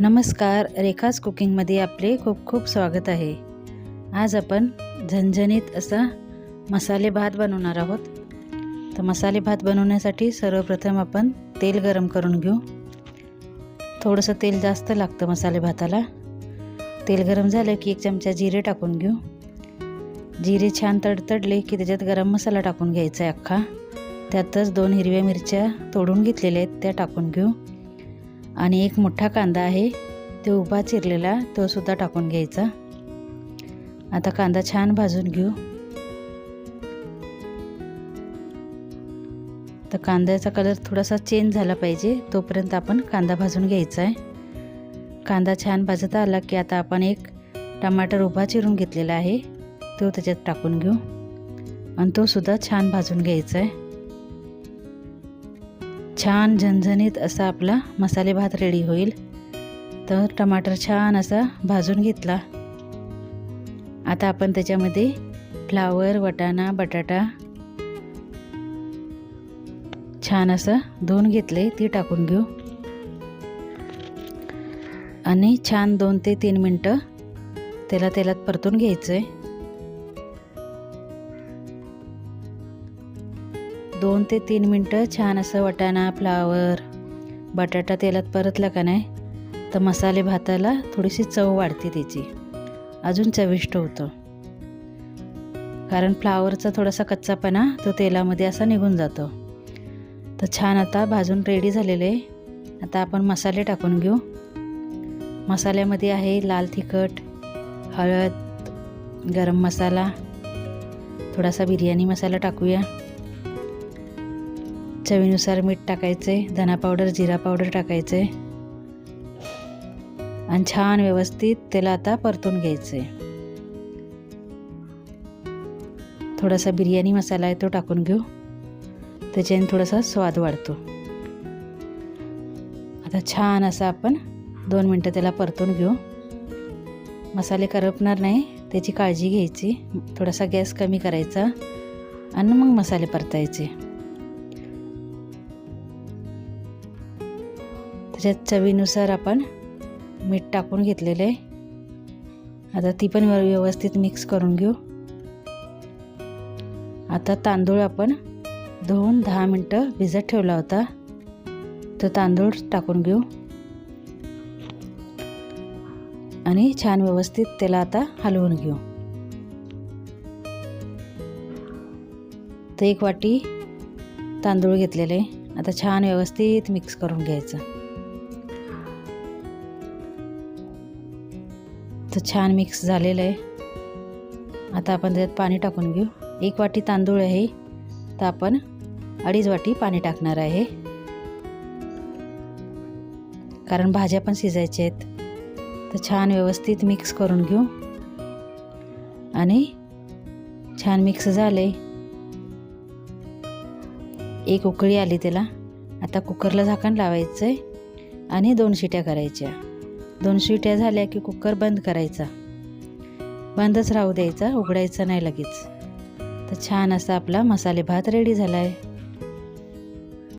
नमस्कार रेखाच कुकिंगमध्ये आपले खूप खूप स्वागत आहे. आज आपण झणझणीत असा मसाले भात बनवणार आहोत. तर मसाले भात बनवण्यासाठी सर्वप्रथम आपण तेल गरम करून घेऊ. थोडंसं तेल जास्त लागतं मसाले भाताला. तेल गरम झालं की एक चमचा जिरे टाकून घेऊ. जिरे छान तडतडले की त्याच्यात गरम मसाला टाकून घ्यायचा आहे अख्खा. त्यातच दोन हिरव्या मिरच्या तोडून घेतलेल्या आहेत त्या टाकून घेऊ. आणि एक मोठा कांदा आहे तो उभा चिरलेला तो सुद्धा टाकून घ्यायचा. आता कांदा छान भाजून घेऊ. तर कांद्याचा कलर थोडासा चेंज झाला पाहिजे तोपर्यंत आपण कांदा भाजून घ्यायचा आहे कांदा छान भाजता आला की आता आपण एक टमाटर उभा चिरून घेतलेला आहे तो त्याच्यात टाकून घेऊ. आणि तो सुद्धा छान भाजून घ्यायचा आहे छान झणझणीत असा आपला मसाले भात रेडी होईल. तर टमाटर छान असा भाजून घेतला. आता आपण त्याच्यामध्ये फ्लावर वटाणा बटाटा छान असं धुवून घेतले ती टाकून घेऊ. आणि छान दोन ते तीन मिनटं त्याला तेलात परतून घ्यायचं आहे दोन ते तीन मिनटं छान असं वाटाणा फ्लावर बटाटा तेलात परतला का नाही? तर मसाले भाताला थोडीशी चव वाढते त्याची. अजून चविष्ट होतं. कारण फ्लावरचा थोडासा कच्चापणा तो तेलामध्ये असा निघून जातो. तर छान आता भाजून रेडी झालेले. आहे आता आपण मसाले टाकून घेऊ. मसाल्यामध्ये आहे लाल तिखट हळद गरम मसाला. थोडासा बिर्याणी मसाला टाकूया. चवीनुसार मीठ टाकायचे धना पावडर जिरा पावडर टाकायचे. आणि छान व्यवस्थित त्याला आता परतून घ्यायचे. थोडासा बिर्याणी मसाला आहे तो टाकून घेऊ. त्याच्याने थोडासा स्वाद वाढतो. आता छान असा आपण दोन मिनटं त्याला परतून घेऊ. मसाले करपणार नाही त्याची काळजी घ्यायची. थोडासा गॅस कमी करायचा. आणि मग मसाले परतायचे. त्याच्यात चवीनुसार आपण मीठ टाकून घेतलेलं आहे. आता ती पण व्यवस्थित मिक्स करून घेऊ. आता तांदूळ आपण धुवून दहा मिनटं भिजत ठेवला होता. तो तांदूळ टाकून घेऊ. आणि छान व्यवस्थित त्याला आता हलवून घेऊ. तर एक वाटी तांदूळ घेतलेले आता छान व्यवस्थित मिक्स करून घ्यायचं. तर छान मिक्स झालेलं आहे. आता आपण त्यात पाणी टाकून घेऊ. एक वाटी तांदूळ आहे. तर आपण अडीच वाटी पाणी टाकणार आहे. कारण भाज्या पण शिजायच्या आहेत. तर छान व्यवस्थित मिक्स करून घेऊ. आणि छान मिक्स झाले एक उकळी आली त्याला. आता कुकरला झाकण लावायचं आहे आणि दोन शिट्या करायच्या. दोन शिट्या झाल्या की कुकर बंद करायचा. बंदच राहू द्यायचा उघडायचा नाही लगेच. तर छान असा आपला मसाले भात रेडी झाला आहे